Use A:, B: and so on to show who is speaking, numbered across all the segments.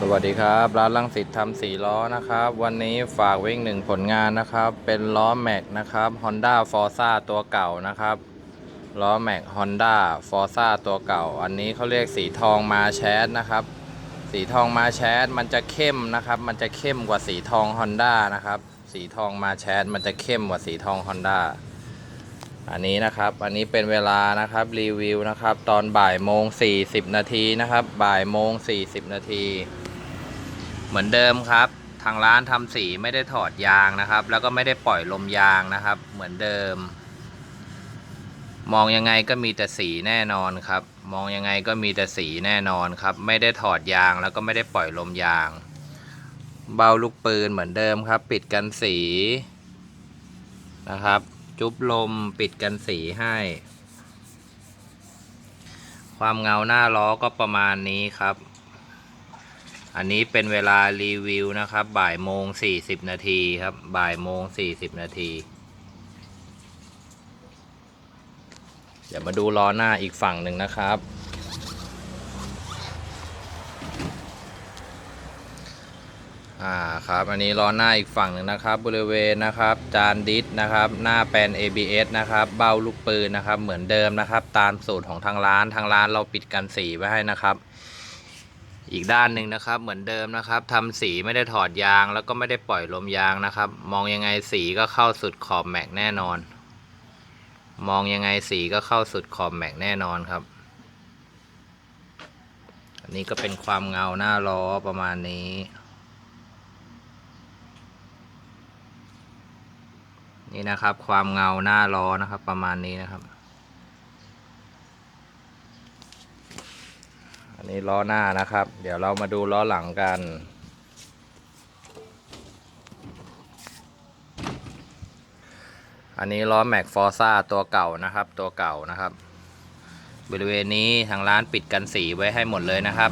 A: สวัสดีครับ ร้านลังสิตทำสีล้อนะครับ วันนี้ฝากว้อีกหนึ่งผลงานนะครับ เป็นล้อแม็กนะครับ Honda Forza ตัวเก่านะครับล้อแม็ก Honda Forza ตัวเก่า อันนี้เขาเรียกสีทองมาแชทนะครับ สีทองมาแชทมันจะเข้มนะครับ มันจะเข้มกว่าสีทอง Honda นะครับ สีทองมาแชทมันจะเข้มกว่าสีทอง Honda อันนี้นะครับ อันนี้เป็นเวลานะครับรีวิวนะครับ ตอนบ่ายโมง40นาทีนะครับ บ่ายโมง40นาที เหมือนเดิมครับ ทางร้านทำสีไม่ได้ถอดยางนะครับ แล้วก็ไม่ได้ปล่อยลมยางนะครับ เหมือนเดิม มองยังไงก็มีแต่สีแน่นอนครับ มองยังไงก็มีแต่สีแน่นอนครับ ไม่ได้ถอดยางแล้วก็ไม่ได้ปล่อยลมยาง เบาลูกปืนเหมือนเดิมครับ ปิดกันสีนะครับ จุบลมปิดกันสีให้ ความเงาหน้าล้อก็ประมาณนี้ครับ อันนี้เป็นเวลารีวิวนะครับ บ่ายโมงสี่สิบนาทีครับ บ่ายโมงสี่สิบนาที เดี๋ยวมาดูล้อหน้าอีกฝั่งหนึ่งนะครับ อ่าครับอันนี้ล้อหน้าอีกฝั่งหนึ่งนะครับ บริเวณนะครับจานดิสนะครับ หน้าแปลน ABS นะครับเบ้าลูกปืนนะครับ เหมือนเดิมนะครับ ตามสูตรของทางร้านทางร้านเราปิดกันสีไว้ให้นะครับ อีกด้านหนึ่งนะครับ เหมือนเดิมนะครับทำสีไม่ได้ถอดยาง แล้วก็ไม่ได้ปล่อยลมยางนะครับ มองยังไงสีก็เข้าสุดขอบแม็กแน่นอน มองยังไงสีก็เข้าสุดขอบแม็กแน่นอนครับอันนี้ก็เป็นความเงาหน้าล้อประมาณนี้ นี่นะครับ ความเงาหน้าล้อนะครับ ประมาณนี้นะครับ อันนี้ล้อหน้านะครับ เดี๋ยวเรามาดูล้อหลังกัน อันนี้ล้อแม็กฟอร์ซ่าตัวเก่านะครับ ตัวเก่านะครับ บริเวณนี้ทางร้านปิดกันสีไว้ให้หมดเลยนะครับ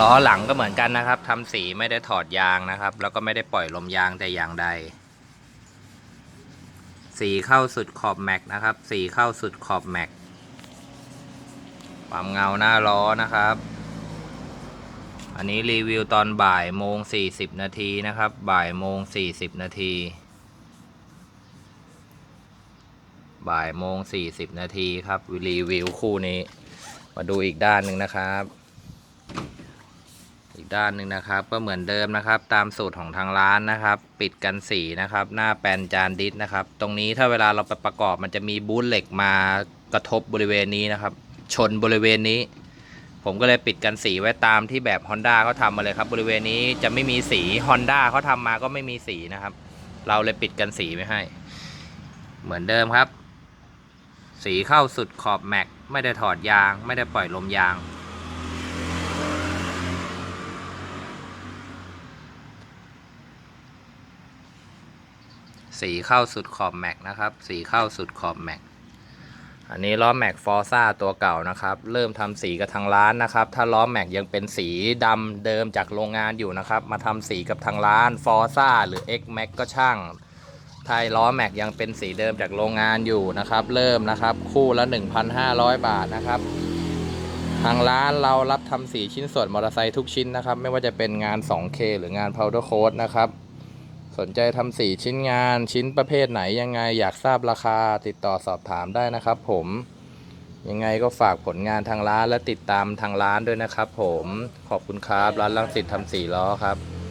A: ล้อหลังก็เหมือนกันนะครับทำสีไม่ได้ถอดยางนะครับ แล้วก็ไม่ได้ปล่อยลมยางแต่อย่างใด สีเข้าสุดขอบแม็กนะครับ สีเข้าสุดขอบแม็ก ความเงาหน้าล้อนะครับ อันนี้รีวิวตอนบ่ายโมงสี่สิบนาทีนะครับ บ่ายโมงสี่สิบนาที บ่ายโมงสี่สิบนาทีครับรีวิวคู่นี้ มาดูอีกด้านหนึ่งนะครับ อีกด้านหนึ่งนะครับ ก็เหมือนเดิมนะครับ ตามสูตรของทางร้านนะครับ ปิดกันสีนะครับ หน้าแปนจานดิสนะครับ ตรงนี้ถ้าเวลาเราไปประกอบมันจะมีบูทเหล็กมากระทบบริเวณนี้นะครับ ชนบริเวณนี้ ผมก็เลยปิดกันสีไว้ตามที่แบบ Honda เขาทำมาเลยครับ บริเวณนี้จะไม่มีสี Honda เขาทำมาก็ไม่มีสีนะครับ เราเลยปิดกันสีไว้ให้ เหมือนเดิมครับ สีเข้าสุดขอบแม็กไม่ได้ถอดยาง ไม่ได้ปล่อยลมยาง สีเข้าสุดขอบแม็กนะครับ สีเข้าสุดขอบแม็ก อันนี้ล้อแม็กฟอร์ซ่าตัวเก่านะครับ เริ่มทำสีกับทางร้านนะครับ ถ้าล้อแม็กยังเป็นสีดำเดิมจากโรงงานอยู่นะครับ มาทำสีกับทางร้านฟอร์ซ่าหรือ X Max ก็ช่างถ้าล้อแม็กยังเป็นสีเดิมจากโรงงานอยู่นะครับ เริ่มนะครับคู่ละ 1,500 บาทนะครับทางร้านเรารับทำสีชิ้นส่วนมอเตอร์ไซค์ทุกชิ้นนะครับ ไม่ว่าจะเป็นงาน 2K หรืองาน powder coat นะครับ สนใจทำสีชิ้นงานชิ้นประเภทไหนยังไงอยากทราบราคาติดต่อสอบถามได้นะครับผมยังไงก็ฝากผลงานทางร้านและติดตามทางร้านด้วยนะครับผมขอบคุณครับร้านลังสิตทำสีล้อครับ